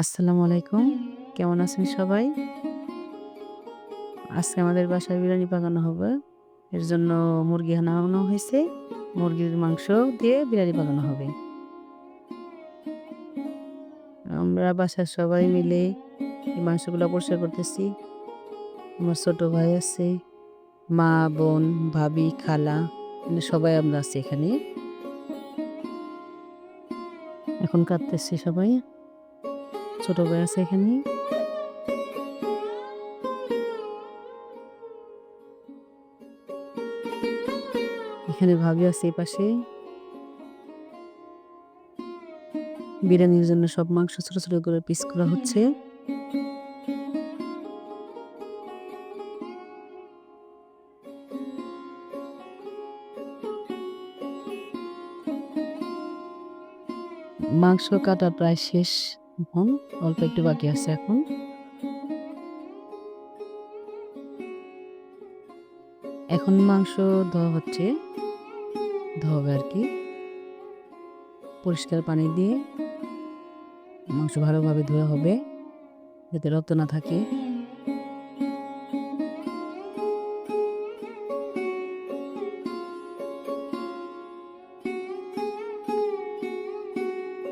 আসসালামু আলাইকুম। কেমন আছেন সবাই? আজকে আমাদের বাসায় বিরিয়ানি পাকানো হবে। এর জন্য মুরগি আনানো হয়েছে। মুরগির মাংস দিয়ে বিরিয়ানি পাকানো হবে। আমরা বাসার সবাই মিলে এই মাংসগুলো পরিষ্কার করতেছি। আমার ছোট ভাই আছে, মা, বোন, ভাবি, খালা মানে সবাই আমরা আছি এখানে। এখন কাটতেছি সবাই। ছোট ভাই আছে এখানে। এখানে ভাবি আছে এই পাশে। বিরিয়ানির জন্য সব মাংস ছোট, ছোট করে পিস করা হচ্ছে। মাংস কাটা প্রায় শেষ এখন, অল্প একটু বাকি আছে এখন। এখন মাংস ধোয়া হচ্ছে। ধোয়া হবে আর কি পরিষ্কার পানি দিয়ে মাংস ভালোভাবে ধোয়া হবে। যাতে রক্ত না থাকে।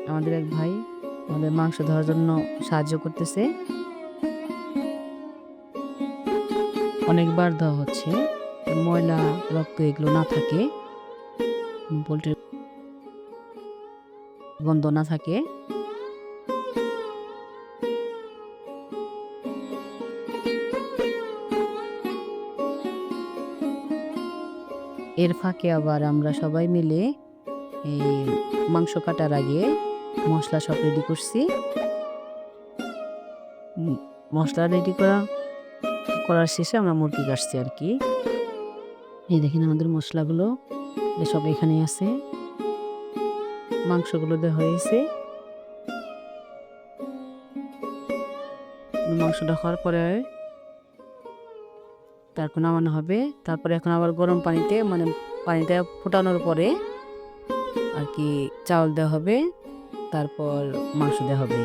আমাদের এক ভাই আমাদের মাংস ধরার জন্য সাহায্য করতেছে। অনেকবার ধোয়া হচ্ছে। ময়লা, রক্ত এগুলো না থাকে। পোল্ট্রির গন্ধ না থাকে। এর ফাঁকে আবার আমরা সবাই মিলে এই মাংস কাটার আগে মসলা সব রেডি করছি। মশলা রেডি করা, করার শেষে আমরা মুরগি কাটছি আর কি এই দেখেন আমাদের মশলাগুলো এসব এখানেই আছে। মাংসগুলো দেওয়া হয়েছে। মাংসটা হওয়ার পরে তারপর নামানো হবে। তারপরে এখন আবার গরম পানিতে মানে পানিটা ফুটানোর পরে আর কি চাউল দেওয়া হবে। তারপর মাংস দেওয়া হবে।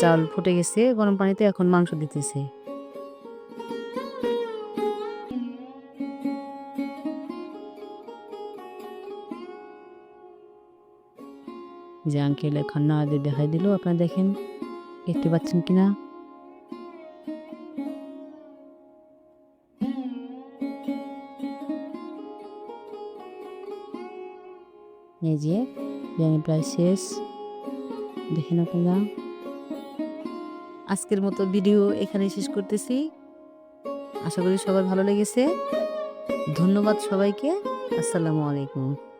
চাল ফুটে গেছে, গরম পানিতে এখন মাংস দিতেছে। যে আঙ্কেল এখন দিয়ে দেখাই দিল। আপনারা দেখেন, দেখতে পাচ্ছেন কিনা? যে বিরিয়ানি প্রায় শেষ। দেখে না তোমরা আজকের মতো ভিডিও এখানে শেষ করতেছি। আশা করি সবার ভালো লেগেছে। ধন্যবাদ সবাইকে। আসসালামু আলাইকুম।